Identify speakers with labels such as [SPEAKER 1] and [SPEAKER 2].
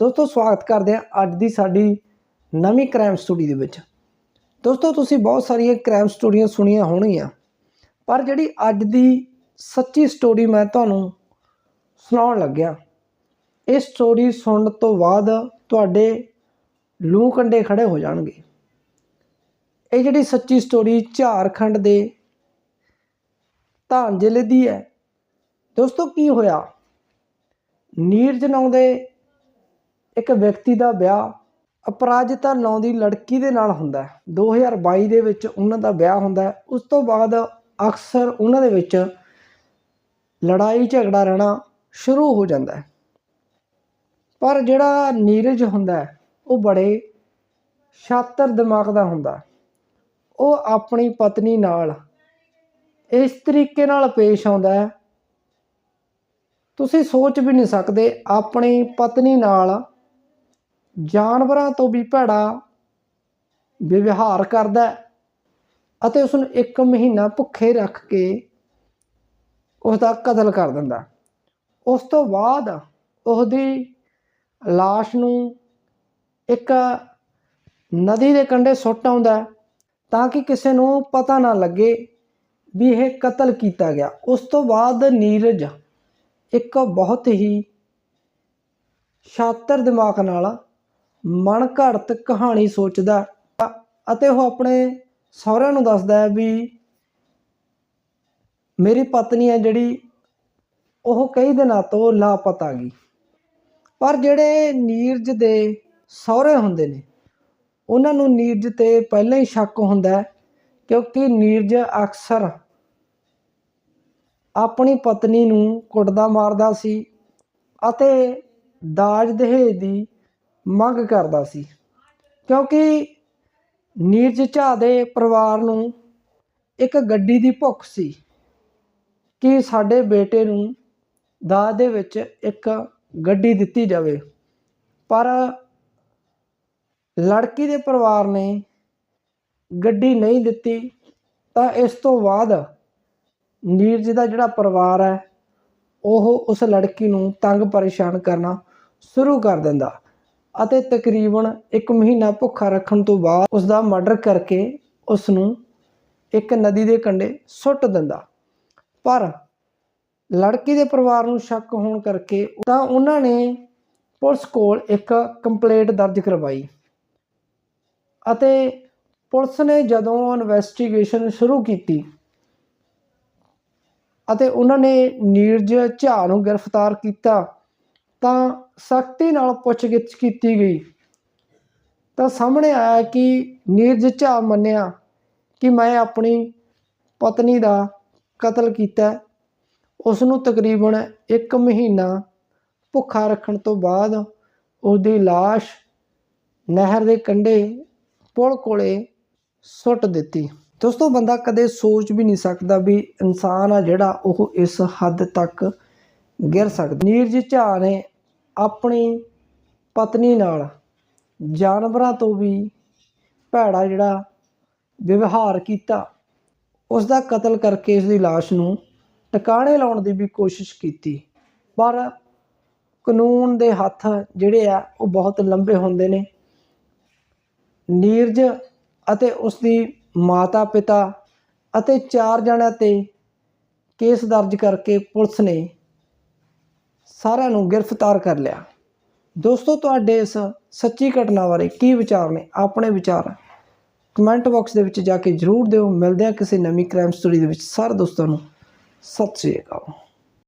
[SPEAKER 1] ਦੋਸਤੋ, ਸਵਾਗਤ ਕਰਦੇ ਹਾਂ ਅੱਜ ਦੀ ਸਾਡੀ ਨਵੀਂ ਕ੍ਰਾਈਮ ਸਟੋਰੀ ਦੇ ਵਿੱਚ। ਦੋਸਤੋ, ਤੁਸੀਂ ਬਹੁਤ ਸਾਰੀਆਂ ਕ੍ਰਾਈਮ ਸਟੋਰੀਆਂ ਸੁਣੀਆਂ ਹੋਣਗੀਆਂ, ਪਰ ਜਿਹੜੀ ਅੱਜ ਦੀ ਸੱਚੀ ਸਟੋਰੀ ਮੈਂ ਤੁਹਾਨੂੰ ਸੁਣਾਉਣ ਲੱਗਿਆ। ਇਹ ਸਟੋਰੀ ਸੁਣਨ ਤੋਂ ਬਾਅਦ ਤੁਹਾਡੇ ਲੂੰ ਕੰਡੇ ਖੜੇ ਹੋ ਜਾਣਗੇ। ਇਹ ਜਿਹੜੀ ਸੱਚੀ ਸਟੋਰੀ ਝਾਰਖੰਡ ਦੇ ਧਾਨ ਜ਼ਿਲ੍ਹੇ ਦੀ ਹੈ। ਦੋਸਤੋ, ਕੀ ਹੋਇਆ? ਨੀਰਜ ਨਾਂ ਦੇ ਇੱਕ ਵਿਅਕਤੀ ਦਾ ਵਿਆਹ ਅਪਰਾਜਿਤਾ ਨਾਂ ਦੀ ਲੜਕੀ ਦੇ ਨਾਲ ਹੁੰਦਾ ਹੈ। 2022 ਦੇ ਵਿੱਚ ਉਹਨਾਂ ਦਾ ਵਿਆਹ ਹੁੰਦਾ ਹੈ। ਉਸ ਤੋਂ ਬਾਅਦ ਅਕਸਰ ਉਹਨਾਂ ਦੇ ਵਿੱਚ ਲੜਾਈ ਝਗੜਾ ਰਹਿਣਾ ਸ਼ੁਰੂ ਹੋ ਜਾਂਦਾ ਹੈ। ਪਰ ਜਿਹੜਾ ਨੀਰਜ ਹੁੰਦਾ ਹੈ, ਉਹ ਬੜੇ ਸ਼ਾਤਰ ਦਿਮਾਗ ਦਾ ਹੁੰਦਾ ਹੈ। ਉਹ ਆਪਣੀ ਪਤਨੀ ਨਾਲ ਇਸ ਤਰੀਕੇ ਨਾਲ ਪੇਸ਼ ਆਉਂਦਾ ਹੈ। ਤੁਸੀਂ ਸੋਚ ਵੀ ਨਹੀਂ ਸਕਦੇ, ਆਪਣੀ ਪਤਨੀ ਨਾਲ ਜਾਨਵਰਾਂ ਤੋਂ ਵੀ ਭੈੜਾ ਵਿਵਹਾਰ ਕਰਦਾ ਅਤੇ ਉਸ ਨੂੰ ਇੱਕ ਮਹੀਨਾ ਭੁੱਖੇ ਰੱਖ ਕੇ ਉਸ ਦਾ ਕਤਲ ਕਰ ਦਿੰਦਾ ਉਸ ਤੋਂ ਬਾਅਦ ਉਹਦੀ ਲਾਸ਼ ਨੂੰ ਇੱਕ ਨਦੀ ਦੇ ਕੰਢੇ ਸੁੱਟ ਆਉਂਦਾ ਤਾਂ ਕਿ ਕਿਸੇ ਨੂੰ ਪਤਾ ਨਾ ਲੱਗੇ ਵੀ ਇਹ ਕਤਲ ਕੀਤਾ ਗਿਆ। ਉਸ ਤੋਂ ਬਾਅਦ ਨੀਰਜ ਇੱਕ ਬਹੁਤ ਹੀ ਸ਼ਾਤਰ ਦਿਮਾਗ ਨਾਲ ਮਨ ਘੜਤ ਕਹਾਣੀ ਸੋਚਦਾ ਅਤੇ ਉਹ ਆਪਣੇ ਸਹੁਰਿਆਂ ਨੂੰ ਦੱਸਦਾ ਹੈ ਵੀ ਮੇਰੀ ਪਤਨੀ ਹੈ ਜਿਹੜੀ, ਉਹ ਕਈ ਦਿਨਾਂ ਤੋਂ ਲਾਪਤਾ ਗਈ। ਪਰ ਜਿਹੜੇ ਨੀਰਜ ਦੇ ਸਹੁਰੇ ਹੁੰਦੇ ਨੇ, ਉਹਨਾਂ ਨੂੰ ਨੀਰਜ ਤੇ ਪਹਿਲਾਂ ਹੀ ਸ਼ੱਕ ਹੁੰਦਾ ਕਿਉਂਕਿ ਨੀਰਜ ਅਕਸਰ ਆਪਣੀ ਪਤਨੀ ਨੂੰ ਕੁੱਟਦਾ ਮਾਰਦਾ ਸੀ ਅਤੇ ਦਾਜ ਦਹੇਜ ਦੀ ਮੰਗ ਕਰਦਾ ਸੀ। ਕਿਉਂਕਿ ਨੀਰਜ ਝਾ ਦੇ ਪਰਿਵਾਰ ਨੂੰ ਇੱਕ ਗੱਡੀ ਦੀ ਭੁੱਖ ਸੀ ਕਿ ਸਾਡੇ ਬੇਟੇ ਨੂੰ ਦਾਜ ਦੇ ਵਿੱਚ ਇੱਕ ਗੱਡੀ ਦਿੱਤੀ ਜਾਵੇ। ਪਰ ਲੜਕੀ ਦੇ ਪਰਿਵਾਰ ਨੇ ਗੱਡੀ ਨਹੀਂ ਦਿੱਤੀ, ਤਾਂ ਇਸ ਤੋਂ ਬਾਅਦ ਨੀਰਜ ਦਾ ਜਿਹੜਾ ਪਰਿਵਾਰ ਹੈ, ਉਹ ਉਸ ਲੜਕੀ ਨੂੰ ਤੰਗ ਪਰੇਸ਼ਾਨ ਕਰਨਾ ਸ਼ੁਰੂ ਕਰ ਦਿੰਦਾ। ਅਤੇ ਤਕਰੀਬਨ 1 ਮਹੀਨਾ ਭੁੱਖਾ ਰੱਖਣ ਤੋਂ ਬਾਅਦ ਉਸ ਦਾ ਮਰਡਰ ਕਰਕੇ ਉਸ ਨੂੰ ਇੱਕ ਨਦੀ ਦੇ ਕੰਢੇ ਸੁੱਟ ਦਿੰਦਾ। ਪਰ ਲੜਕੀ ਦੇ ਪਰਿਵਾਰ ਨੂੰ ਸ਼ੱਕ ਹੋਣ ਕਰਕੇ ਤਾਂ ਉਹਨਾਂ ਨੇ ਪੁਲਿਸ ਕੋਲ ਇੱਕ ਕੰਪਲੇਂਟ ਦਰਜ ਕਰਵਾਈ ਅਤੇ ਪੁਲਿਸ ਨੇ ਜਦੋਂ ਇਨਵੈਸਟੀਗੇਸ਼ਨ ਸ਼ੁਰੂ ਕੀਤੀ ਅਤੇ ਉਹਨਾਂ ਨੇ ਨੀਰਜ ਝਾ ਨੂੰ ਗ੍ਰਿਫਤਾਰ ਕੀਤਾ ਤਾਂ ਸਖਤੀ ਨਾਲ ਪੁੱਛਗਿੱਛ ਕੀਤੀ ਗਈ। ਤਾਂ ਸਾਹਮਣੇ ਆਇਆ ਕਿ ਨੀਰਜ ਝਾ ਮੰਨਿਆ ਕਿ ਮੈਂ ਆਪਣੀ ਪਤਨੀ ਦਾ ਕਤਲ ਕੀਤਾ। ਉਸ ਨੂੰ ਤਕਰੀਬਨ 1 ਮਹੀਨਾ ਭੁੱਖਾ ਰੱਖਣ ਤੋਂ ਬਾਅਦ ਉਹਦੀ লাশ ਨਹਿਰ ਦੇ ਕੰਢੇ ਪੁਲ ਕੋਲੇ ਸੁੱਟ ਦਿੱਤੀ। ਦੋਸਤੋ, ਬੰਦਾ ਕਦੇ ਸੋਚ ਵੀ ਨਹੀਂ ਸਕਦਾ ਵੀ ਇਨਸਾਨ ਆ ਜਿਹੜਾ ਉਹ ਇਸ ਹੱਦ ਤੱਕ ਗਿਰ ਸਕਦਾ। ਨੀਰਜ ਝਾ ਨੇ ਆਪਣੀ ਪਤਨੀ ਨਾਲ ਜਾਨਵਰਾਂ ਤੋਂ ਵੀ ਭੈੜਾ ਜਿਹੜਾ ਵਿਵਹਾਰ ਕੀਤਾ। ਉਸ ਦਾ ਕਤਲ ਕਰਕੇ ਇਸ ਦੀ লাশ ਨੂੰ ਟਿਕਾਣੇ ਲਾਉਣ ਦੀ ਵੀ ਕੋਸ਼ਿਸ਼ ਕੀਤੀ। ਪਰ ਕਾਨੂੰਨ ਦੇ ਹੱਥ ਜਿਹੜੇ ਆ, ਉਹ ਬਹੁਤ ਲੰਬੇ ਹੁੰਦੇ ਨੇ। ਨੀਰਜ ਅਤੇ ਉਸ ਦੀ ਮਾਤਾ ਪਿਤਾ ਅਤੇ ਚਾਰ ਜਣਿਆਂ ਤੇ ਕੇਸ ਦਰਜ ਕਰਕੇ ਪੁਲਿਸ ਨੇ ਸਾਰਿਆਂ ਨੂੰ ਗ੍ਰਿਫਤਾਰ ਕਰ ਲਿਆ। ਦੋਸਤੋ, ਤੁਹਾਡੇ ਇਸ ਸੱਚੀ ਘਟਨਾ ਬਾਰੇ ਕੀ ਵਿਚਾਰ ਨੇ? ਆਪਣੇ ਵਿਚਾਰ ਕਮੈਂਟ ਬਾਕਸ ਦੇ ਵਿੱਚ ਜਾ ਕੇ ਜਰੂਰ ਦਿਓ। ਮਿਲਦੇ ਹਾਂ ਕਿਸੇ ਨਵੀਂ ਕ੍ਰਾਈਮ ਸਟੋਰੀ ਦੇ ਵਿੱਚ। ਸਾਰੇ ਦੋਸਤਾਂ ਨੂੰ ਸਤਿ ਸ੍ਰੀ ਅਕਾਲ।